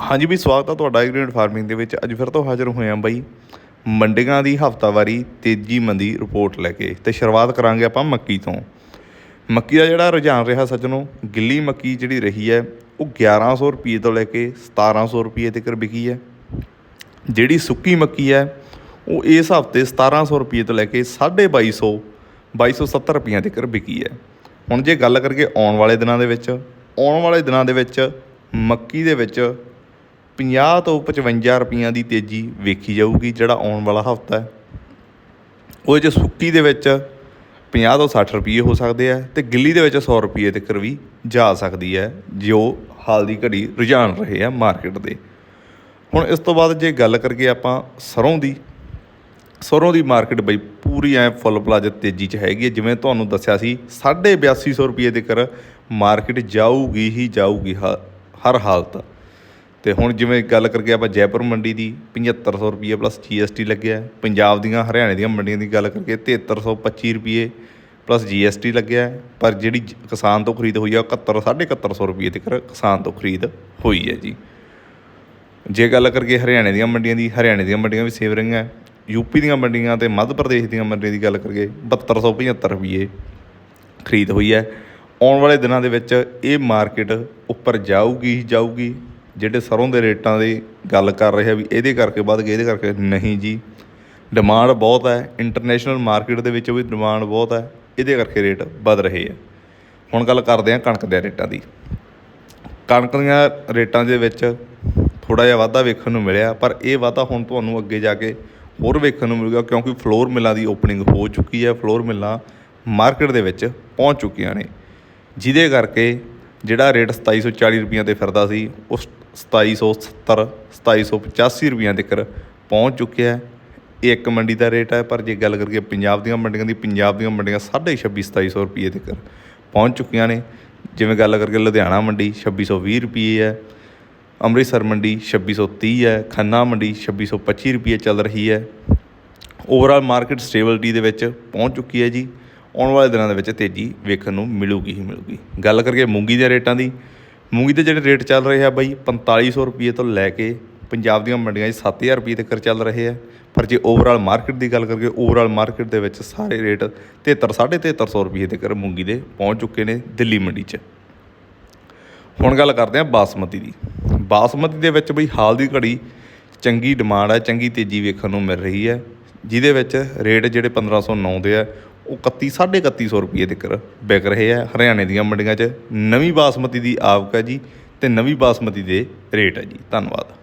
ਹਾਂਜੀ ਵੀ ਸਵਾਗਤ ਆ ਤੁਹਾਡਾ ਐਗਰੀਡ ਫਾਰਮਿੰਗ ਦੇ ਵਿੱਚ। ਅੱਜ ਫਿਰ ਤੋਂ ਹਾਜ਼ਰ ਹੋਏ ਆ ਬਾਈ ਮੰਡੀਆਂ ਦੀ ਹਫਤਾਵਾਰੀ ਤੇਜ਼ੀ ਮੰਦੀ ਰਿਪੋਰਟ ਲੈ ਕੇ ਤੇ ਸ਼ੁਰੂਆਤ ਕਰਾਂਗੇ ਆਪਾਂ ਮੱਕੀ ਤੋਂ। ਮੱਕੀ ਦਾ ਜਿਹੜਾ ਰੁਝਾਨ ਰਿਹਾ ਸੱਜਣੋ, ਗਿੱਲੀ ਮੱਕੀ ਜਿਹੜੀ ਰਹੀ ਹੈ, ਉਹ 1100 ਰੁਪਏ ਤੋਂ ਲੈ ਕੇ 1700 ਰੁਪਏ ਤੱਕ ਵਿਕੀ ਹੈ। ਜਿਹੜੀ ਸੁੱਕੀ ਮੱਕੀ ਹੈ, ਉਹ ਇਸ ਹਫ਼ਤੇ 1700 ਰੁਪਏ ਤੋਂ ਲੈ ਕੇ 2250 2270 ਰੁਪਈਆਂ ਤੱਕ ਵਿਕੀ ਹੈ। ਹੁਣ ਜੇ ਗੱਲ ਕਰੀਏ ਆਉਣ ਵਾਲੇ ਦਿਨਾਂ ਦੇ ਵਿੱਚ, ਆਉਣ ਵਾਲੇ ਦਿਨਾਂ ਦੇ ਵਿੱਚ ਮੱਕੀ ਦੇ ਵਿੱਚ 50 ਤੋਂ 55 ਰੁਪਈਆਂ ਦੀ ਤੇਜ਼ੀ ਵੇਖੀ ਜਾਊਗੀ, ਜਿਹੜਾ ਆਉਣ ਵਾਲਾ ਹਫਤਾ ਹੈ। ਉਹਦੇ 'ਚ ਸੁੱਕੀ ਦੇ ਵਿੱਚ 50 ਤੋਂ 60 ਰੁਪਏ ਹੋ ਸਕਦੇ ਆ ਤੇ ਗਿੱਲੀ ਦੇ ਵਿੱਚ 100 ਰੁਪਏ ਤੱਕ ਵੀ ਜਾ ਸਕਦੀ ਹੈ, ਜੋ ਹਾਲ ਦੀ ਘੜੀ ਰੁਝਾਨ ਰਹੇ ਆ ਮਾਰਕੀਟ ਦੇ। ਹੁਣ ਇਸ ਤੋਂ ਬਾਅਦ ਜੇ ਗੱਲ ਕਰੀਏ ਆਪਾਂ ਸਰੋਂ ਦੀ ਸਰੋਂ ਦੀ ਮਾਰਕੀਟ ਬਈ ਪੂਰੀ ਐ ਫੁੱਲ ਪਲਾਜ ਤੇਜ਼ੀ 'ਚ ਹੈਗੀ ਹੈ। ਜਿਵੇਂ ਤੁਹਾਨੂੰ ਦੱਸਿਆ ਸੀ 8250 ਰੁਪਏ ਦੇ ਕਰ ਮਾਰਕੀਟ ਜਾਊਗੀ ਹੀ ਜਾਊਗੀ ਹ- ਹਰ ਹਾਲਤ। ਤੇ ਹੁਣ ਜਿਵੇਂ ਗੱਲ ਕਰਕੇ ਆਪਾਂ ਜੈਪੁਰ ਮੰਡੀ ਦੀ 7500 ਰੁਪਏ ਪਲੱਸ GST ਲੱਗਿਆ ਪੰਜਾਬ ਦੀਆਂ, ਹਰਿਆਣੇ ਦੀਆਂ ਮੰਡੀਆਂ ਦੀ ਗੱਲ ਕਰਕੇ 7325 ਰੁਪਏ ਪਲੱਸ GST ਲੱਗਿਆ ਪਰ ਜਿਹੜੀ ਜ- ਕਿਸਾਨ ਤੋਂ ਖਰੀਦ ਹੋਈ ਆ, ਉਹ 71 7150 ਰੁਪਏ ਤੱਕ ਕਿਸਾਨ ਤੋਂ ਖਰੀਦ ਹੋਈ ਹੈ ਜੀ। ਜੇ ਗੱਲ ਕਰੀਏ ਹਰਿਆਣੇ ਦੀਆਂ ਮੰਡੀਆਂ ਦੀ, ਹਰਿਆਣੇ ਦੀਆਂ ਮੰਡੀਆਂ ਵੀ ਸੇਵ ਰਹੀਆਂ ਯੂਪੀ ਦੀਆਂ ਮੰਡੀਆਂ ਤੇ ਮੱਧ ਪ੍ਰਦੇਸ਼ ਦੀਆਂ ਮੰਡੀਆਂ ਦੀ ਗੱਲ ਕਰੀਏ 7275 ਰੁਪਏ ਖਰੀਦ ਹੋਈ ਹੈ। ਆਉਣ ਵਾਲੇ ਦਿਨਾਂ ਦੇ ਵਿੱਚ ਇਹ ਮਾਰਕੀਟ ਉੱਪਰ ਜਾਊਗੀ ਹੀ ਜਾਊਗੀ। ਜਿਹੜੇ ਸਰੋਂ ਦੇ ਰੇਟਾਂ ਦੀ ਗੱਲ ਕਰ ਰਹੇ ਆ ਵੀ ਇਹਦੇ ਕਰਕੇ ਵੱਧ ਗਏ, ਇਹਦੇ ਕਰਕੇ ਨਹੀਂ ਜੀ। ਡਿਮਾਂਡ ਬਹੁਤ ਹੈ ਇੰਟਰਨੈਸ਼ਨਲ ਮਾਰਕੀਟ ਦੇ ਵਿੱਚ ਵੀ ਡਿਮਾਂਡ ਬਹੁਤ ਹੈ, ਇਹਦੇ ਕਰਕੇ ਰੇਟ ਵੱਧ ਰਹੇ ਆ। ਹੁਣ ਗੱਲ ਕਰਦੇ ਹਾਂ ਕਣਕ ਦੇ ਰੇਟਾਂ ਦੀ। ਕਣਕ ਦੀਆਂ ਰੇਟਾਂ ਦੇ ਵਿੱਚ ਥੋੜਾ ਜਿਹਾ ਵਾਧਾ ਵੇਖਣ ਨੂੰ ਮਿਲਿਆ, ਪਰ ਇਹ ਵਾਧਾ ਹੁਣ ਤੁਹਾਨੂੰ ਅੱਗੇ ਜਾ ਕੇ ਹੋਰ ਵੇਖਣ ਨੂੰ ਮਿਲੂਗਾ, ਕਿਉਂਕਿ ਫਲੋਰ ਮਿਲਾਂ ਦੀ ਓਪਨਿੰਗ ਹੋ ਚੁੱਕੀ ਹੈ ਫਲੋਰ ਮਿਲਾਂ ਮਾਰਕੀਟ ਦੇ ਵਿੱਚ ਪਹੁੰਚ ਚੁੱਕੀਆਂ ਨੇ। ਜਿਹਦੇ ਕਰਕੇ ਜਿਹੜਾ ਰੇਟ 2740 ਰੁਪਈਆਂ ਤੇ ਫਿਰਦਾ ਸੀ, ਉਸ 2770 2785 ਰੁਪਈਆਂ ਤੱਕ ਪਹੁੰਚ ਚੁੱਕਿਆ ਹੈ। ਇਹ ਇੱਕ ਮੰਡੀ ਦਾ ਰੇਟ ਹੈ, ਪਰ ਜੇ ਗੱਲ ਕਰੀਏ ਪੰਜਾਬ ਦੀਆਂ ਮੰਡੀਆਂ ਦੀ, ਪੰਜਾਬ ਦੀਆਂ ਮੰਡੀਆਂ 26 2700 ਰੁਪਏ ਤੱਕ ਪਹੁੰਚ ਚੁੱਕੀਆਂ ਨੇ। ਜਿਵੇਂ ਗੱਲ ਕਰਕੇ ਲੁਧਿਆਣਾ ਮੰਡੀ 2620 ਰੁਪਏ ਹੈ। ਅੰਮ੍ਰਿਤਸਰ ਮੰਡੀ 2630 ਹੈ। ਖੰਨਾ ਮੰਡੀ 2625 ਰੁਪਏ ਚੱਲ ਰਹੀ ਹੈ। ਓਵਰਆਲ ਮਾਰਕੀਟ ਸਟੇਬਿਲਿਟੀ ਦੇ ਵਿੱਚ ਪਹੁੰਚ ਚੁੱਕੀ ਹੈ ਜੀ। ਆਉਣ ਵਾਲੇ ਦਿਨਾਂ ਦੇ ਵਿੱਚ ਤੇਜ਼ੀ ਵੇਖਣ ਨੂੰ ਮਿਲੂਗੀ ਹੀ ਮਿਲੂਗੀ। ਗੱਲ ਕਰੀਏ ਮੂੰਗੀ ਦੇ ਰੇਟਾਂ ਦੀ ਮੂੰਗੀ ਦੇ ਜਿਹੜੇ ਰੇਟ ਚੱਲ ਰਹੇ ਆ ਬਾਈ 4500 ਰੁਪਏ ਤੋਂ ਲੈ ਕੇ ਪੰਜਾਬ ਦੀਆਂ ਮੰਡੀਆਂ 'ਚ 7000 ਰੁਪਏ ਤੱਕ ਚੱਲ ਰਹੇ ਆ। ਪਰ ਜੇ ਓਵਰਆਲ ਮਾਰਕੀਟ ਦੀ ਗੱਲ ਕਰੀਏ ਓਵਰਆਲ ਮਾਰਕੀਟ ਦੇ ਵਿੱਚ ਸਾਰੇ ਰੇਟ 73 7350 ਰੁਪਏ ਤੱਕ ਮੂੰਗੀ ਦੇ ਪਹੁੰਚ ਚੁੱਕੇ ਨੇ ਦਿੱਲੀ ਮੰਡੀ 'ਚ। ਹੁਣ ਗੱਲ ਕਰਦੇ ਹਾਂ ਬਾਸਮਤੀ ਦੀ। ਬਾਸਮਤੀ ਦੇ ਵਿੱਚ ਬਈ ਹਾਲ ਦੀ ਘੜੀ ਚੰਗੀ ਡਿਮਾਂਡ ਹੈ ਚੰਗੀ ਤੇਜ਼ੀ ਵੇਖਣ ਨੂੰ ਮਿਲ ਰਹੀ ਹੈ ਜਿਹਦੇ ਵਿੱਚ ਰੇਟ ਜਿਹੜੇ 1509 ਦੇ ਆ ਉਹ 31 3150 ਰੁਪਏ ਤੱਕ ਵਿਕ ਰਹੇ ਆ ਹਰਿਆਣੇ ਦੀਆਂ ਮੰਡੀਆਂ 'ਚ। ਨਵੀਂ ਬਾਸਮਤੀ ਦੀ ਆਵਕ ਹੈ ਜੀ ਤੇ ਨਵੀਂ ਬਾਸਮਤੀ ਦੇ ਰੇਟ ਹੈ ਜੀ। ਧੰਨਵਾਦ।